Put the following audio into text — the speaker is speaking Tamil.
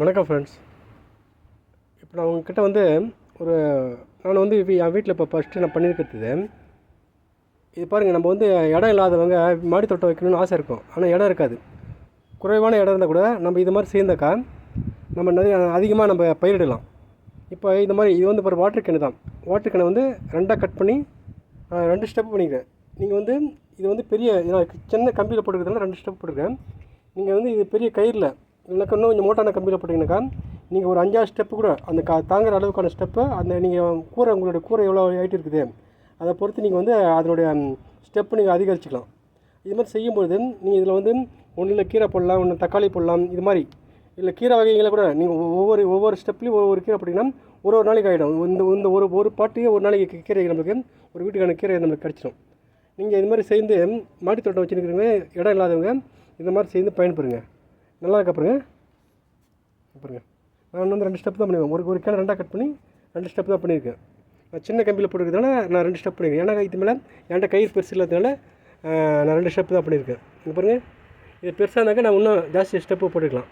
வணக்கம் ஃப்ரெண்ட்ஸ் இப்போ நான் உங்ககிட்ட வந்து ஒரு நான் வந்து இப்போ என் வீட்டில் இப்போ ஃபஸ்ட்டு நான் பண்ணியிருக்கிறது இது பாருங்கள் நம்ம வந்து இடம் இல்லாதவங்க மாடி தோட்டம் வைக்கணும்னு ஆசை இருக்கும். ஆனால் இடம் இருக்காது. குறைவான இடம் இருந்தால் கூட நம்ம இது மாதிரி சேர்ந்தாக்கா நம்ம நிறைய அதிகமாக நம்ம பயிரிடலாம். இப்போ இந்த மாதிரி இது வந்து ஒரு வாட்டர் கேனு தான். வாட்டர் கேனை வந்து ரெண்டாக கட் பண்ணி நான் ரெண்டு ஸ்டெப் பண்ணிக்கிறேன். நீங்கள் வந்து இது வந்து பெரிய நான் சின்ன கம்பியில் போட்டுக்கிறதுனால ரெண்டு ஸ்டெப் போட்டுருக்கேன் நீங்கள் வந்து இது பெரிய கயிறில் இல்லைனாக்கா இன்னும் கொஞ்சம் மோட்டான கம்பியில் போட்டிங்கனாக்கா நீங்கள் ஒரு அஞ்சாறு ஸ்டெப்பு கூட அந்த கா தாங்குற அளவுக்கான ஸ்டெப்பு அந்த நீங்கள் கூரை உங்களுடைய கூரை எவ்வளோ ஹைட் இருக்குது அதை பொறுத்து நீங்கள் வந்து அதனுடைய ஸ்டெப்பு நீங்கள் அதிகரிச்சுக்கலாம். இது மாதிரி செய்யும்பொழுது நீங்கள் இதில் வந்து ஒன்றில் கீரை போடலாம் ஒன்று தக்காளி போடலாம் இது மாதிரி. இல்லை கீரை வகைகளை கூட நீங்கள் ஒவ்வொரு ஒவ்வொரு ஸ்டெப்லேயும் ஒவ்வொரு கீரை போட்டிங்கன்னா ஒரு ஒரு நாளைக்கு ஆகிடும் இந்த இந்த ஒரு ஒரு பாட்டியே ஒரு நாளைக்கு கீரை நம்மளுக்கு ஒரு வீட்டுக்கான கீரை நம்மளுக்கு கிடச்சிடும் நீங்கள் இது மாதிரி சேர்ந்து மாடித்தோட்டம் வச்சுருக்கிறவங்க இடம் இல்லாதவங்க இந்த மாதிரி சேர்ந்து பயன்பெறுங்க. நல்லா இருக்க பாருங்க பாருங்க. நான் வந்து ரெண்டு ஸ்டெப் தான் பண்ணிடுவேன் ஒரு ஒரு கேன் ரெண்டாக கட் பண்ணி ரெண்டு ஸ்டெப் தான் பண்ணியிருக்கேன். நான் சின்ன கம்பியில் போட்டுருக்கிறதுனால நான் ரெண்டு ஸ்டெப் பண்ணியிருக்கேன். ஏன்னா இது மேலே என்கிட்ட கயிறு பெருசு இல்லாததுனால நான் ரெண்டு ஸ்டெப் தான் பண்ணியிருக்கேன். பாருங்கள் இது பெருசாக இருந்தாக்க நான் இன்னும் ஜாஸ்தி ஸ்டெப்பு போட்டுக்கலாம்.